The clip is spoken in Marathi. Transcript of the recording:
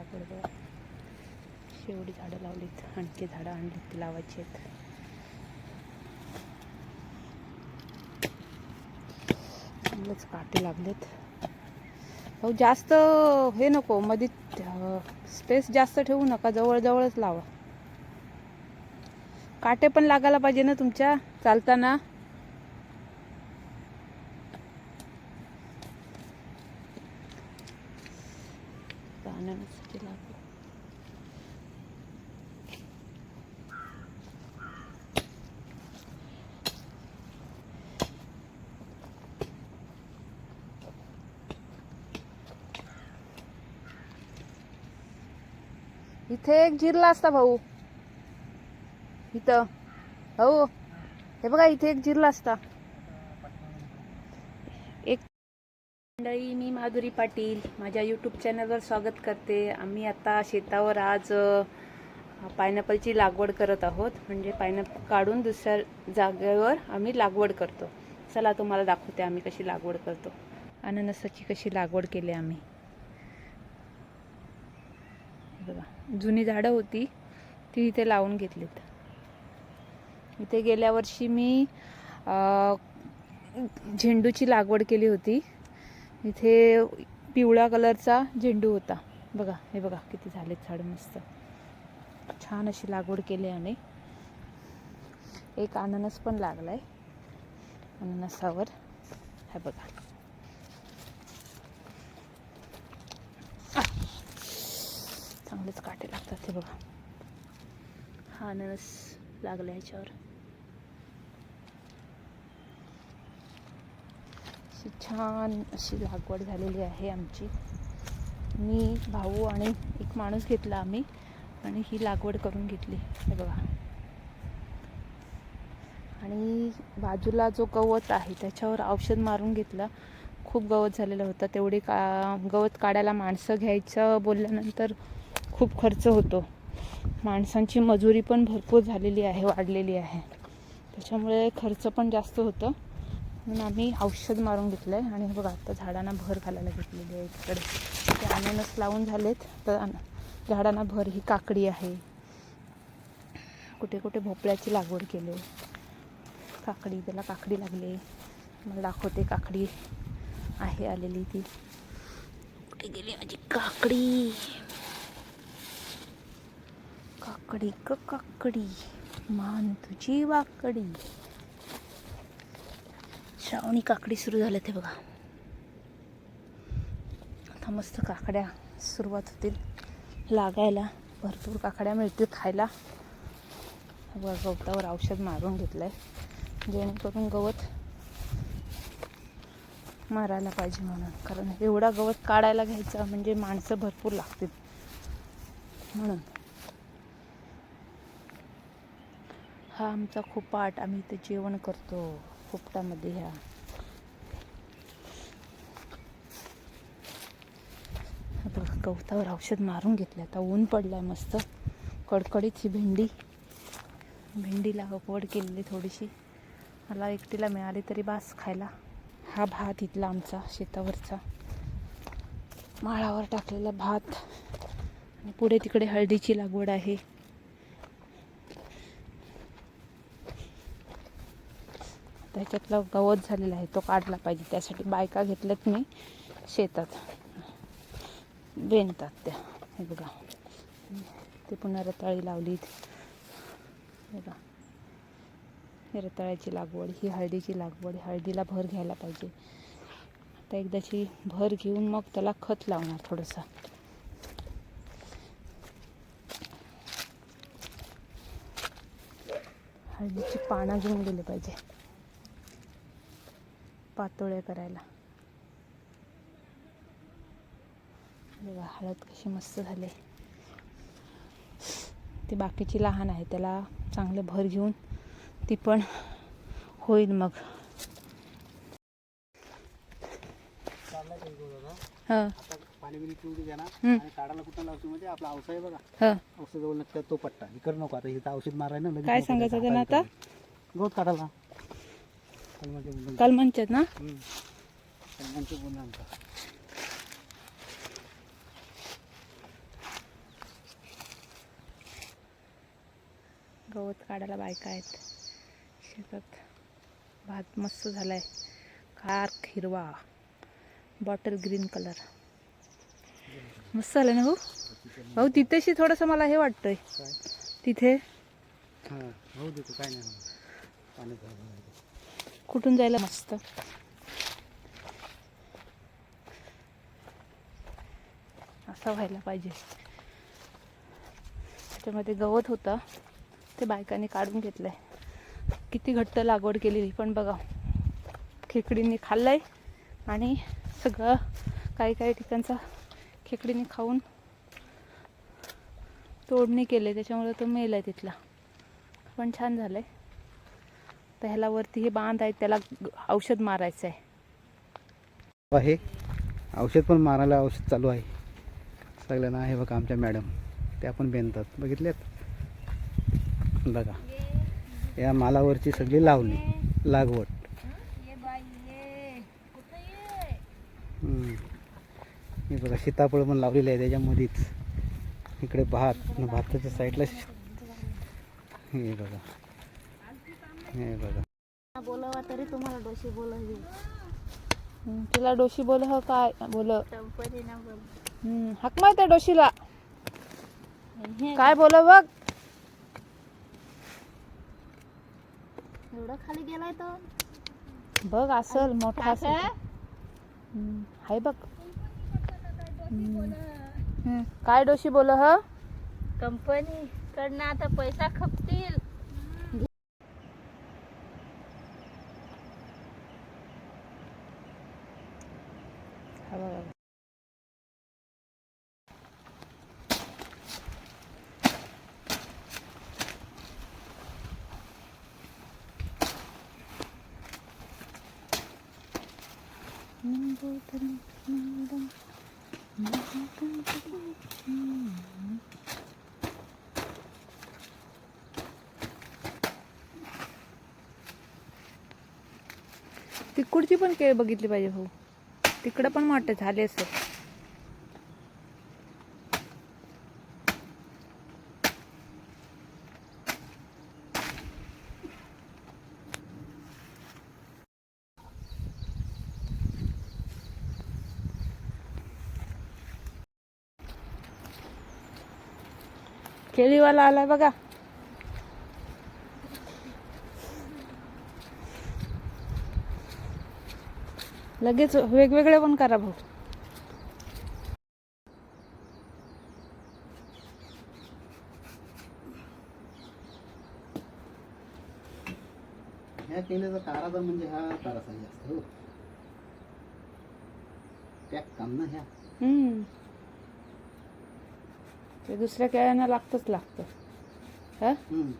लागवड शेवटी झाडं लावलीत आणखी झाडं आणलीत ती लावायची आहेत. चांगलेच काटे लागलेत. अहो जास्त हे नको मध्ये स्पेस जास्त ठेवू नका जवळजवळच लावा. काटे पण लागायला पाहिजे ना तुमच्या चालताना? अननसाची लागवड इथे एक जिरला असता भाऊ. इथं. भाऊ हे बघा इथे एक जिरला असता एक मंडळी मी माधुरी पाटील. माझ्या यूट्यूब चॅनलवर स्वागत करते. आम्ही आता शेतावर आज पायनॅपलची लागवड करत आहोत. म्हणजे पायनॅपल काढून दुसऱ्या जागेवर आम्ही लागवड करतो. चला तुम्हाला दाखवते आम्ही कशी लागवड करतो. अननसाची कशी लागवड केली आम्ही. बघा जुनी झाडं होती ती इथे लावून घेतलीत. इथे गेल्या वर्षी मी झेंडूची लागवड केली होती. इथे पिवळ्या कलरचा झेंडू होता. बघा हे बघा किती झालेत झाड मस्त. छान अशी लागवड केली आणि एक अननस पण लागला आहे अननसावर. हे बघा. चांगलेच काटे लागतात हे बघा. हा अननस लागला ह्याच्यावर अशी छान अशी लागवड झालेली आहे आमची. मी भाऊ आणि एक माणूस घेतला आम्ही आणि ही लागवड करून घेतली. हे बघा. आणि बाजूला जो गवत आहे त्याच्यावर औषध मारून घेतलं. खूप गवत झालेलं होतं. तेवढे का गवत काढायला माणसं घ्यायचं बोलल्यानंतर खूप खर्च होतो. माणसांची मजुरी पण भरपूर झालेली आहे वाढलेली आहे. त्याच्यामुळे खर्च पण जास्त होतं. म्हणून आम्ही औषध मारून घेतलं आहे आणि बघा आता झाडांना भर घालायला घेतलेली आहे इकडे. ते अननस लावून झालेत. तर झाडांना भर ही काकडी आहे. कुठे कुठे भोपळ्याची लागवड केली काकडी त्याला काकडी लागली मला दाखवते काकडी आहे आलेली ती. कुठे गेली माझी काकडी? काकडी क काकडी. मान तुझी वाकडी. श्रावणी काकडी सुरू झाल्या ते बघा. आता मस्त काकड्या सुरुवात होतील. लागायला भरपूर काकड्या मिळतील खायला. हे बघा गवतावर औषध मारून घेतलं आहे जेणेकरून गवत मारायला पाहिजे म्हणून. कारण एवढा गवत काढायला घ्यायचा म्हणजे माणसं भरपूर लागतील म्हणून. हा आमचा खूप पाठ. आम्ही इथे जेवण करतो. खोपटामध्ये ह्या. बघा गवतावर औषध मारून घेतलं. आता ऊन पडलं आहे मस्त. कडकडीत ही भेंडी. भेंडीला लागवड केलेली थोडीशी. मला एकटीला मिळाली तरी बास खायला. हा भात इथला आमचा शेतावरचा. माळावर टाकलेला भात. आणि पुढे तिकडे हळदीची लागवड आहे. त्याच्यातला गवत झालेला आहे तो काढला पाहिजे. त्यासाठी बायका घेतल्यात मी शेतात. बेणतात त्या. हे बघा. ते पुन्हा रताळी लावलीत. बघा. हे रताळ्याची लागवड ही हळदीची लागवड हळदीला भर घ्यायला पाहिजे. आता एकदाची भर घेऊन मग त्याला खत लावणार थोडंसं. हळदीची पानं घेऊन गेले पाहिजे. पातोळ्या करायला. बघा हळद कशी मस्त झाली. ती बाकीची लहान आहे त्याला चांगलं भर घेऊन ती पण होईल मग. औषध आहे बघा औषध जवळ नसतं तो पट्टा. करू नको आता इथं औषध मारायला काय सांगायचं त्यांना आता? गवत काढायला. कलमांच्यात ना? कलमांचे गवत काढायला बायका आहेत. शेतात भात मस्त झालाय. खार्क हिरवा बॉटल ग्रीन कलर. मस्त झालं ना हो? भाऊ तिथेशी थोडंसं मला हे वाटतंय. तिथे? काय नाही कुठून जायला मस्त. असा व्हायला पाहिजे. त्याच्यामध्ये गवत होतं. ते बायकांनी काढून घेतलंय. किती घट्ट लागवड केलेली पण बघा. खेकडींनी खाल्लंय आणि सगळं काही काही ठिकाणचा खेकडीने खाऊन तोडणी केली त्याच्यामुळे तो मेल आहे तिथला. पण छान झालंय. तर ह्याला वरती हे बांध आहे त्याला औषध मारायचं आहे. आहे. औषध पण मारायला औषध चालू आहे. सगळ्यांना आहे बघा आमच्या मॅडम. त्या पण बेनतात बघितल्यात बघा. या मालावरची सगळी लावणी लागवड. हे बघा सीताफळ पण लावलेलं आहे त्याच्यामध्येच. इकडे भात भाताच्या साईडला हे बघा. हे बघा. बोलावा तरी तुम्हाला डोशी हम्म, तुला डोशी बोल ह काय? बोल कंपनी ना बोल. हम्म, हाक मार त्या डोशीला. हे काय बोल बघ. एवढं खाली गेलाय तो. बघ असल मोठा काय असेल. काय? हम्म, हाय बघ. हम्म. हम्म, काय डोशी बोल ह? कंपनी कडनं आता पैसा खपतील. हा बघा. तिकडची पण केळ बघितली पाहिजे भाऊ तिकडं पण मोठे झाले असेल. केळीवाला आलाय बघा. लगेच वेगवेगळे पण करा भाऊ. ह्या केल्याचा ताराचा म्हणजे हा ताराचा जास्त हो. त्या काम ना ह्या. हम्म. ते दुसऱ्या केळ्यांना लागतच लागतं. हा? हम्म.